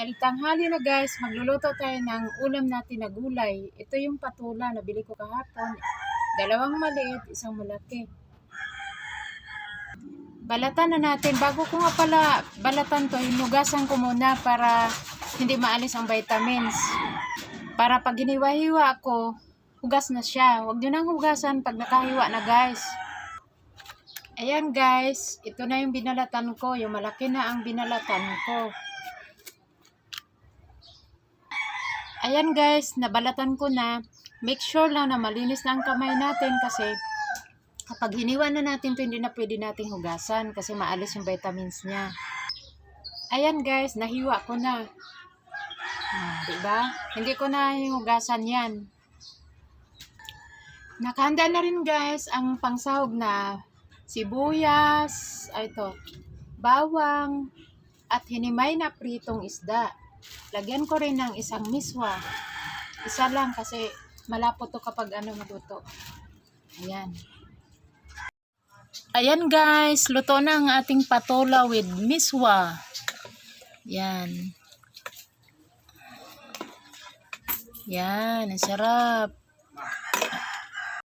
Dahil tanghali na guys, magluluto tayo ng ulam natin na gulay. Ito yung patula na bili ko kahapon. Dalawang maliit, isang malaki. Balatan na natin. Bago ko nga pala balatan to, hinugasan ko muna para hindi maalis ang vitamins. Para pag hiniwa-hiwa ko, hugas na siya. Huwag nyo nang hugasan pag nakahiwa na guys. Ayan guys, ito na yung binalatan ko. Yung malaki na ang binalatan ko. Ayan guys, nabalatan ko na. Make sure lang na malinis na ang kamay natin kasi kapag hiniwa na natin to hindi na pwede nating hugasan kasi maalis yung vitamins niya. Ayan guys, nahiwa ko na. Ah, diba? Hindi ko na hinugasan yan. Nakahanda na rin guys ang pangsahog na sibuyas, ay ito, bawang, at hinimay na pritong isda. Lagyan ko rin ng isang miswa. Isa lang kasi malapot to kapag ano maluto. Ayan. Ayan guys, luto na ang ating patola with miswa. Yan. Yan, ang sarap.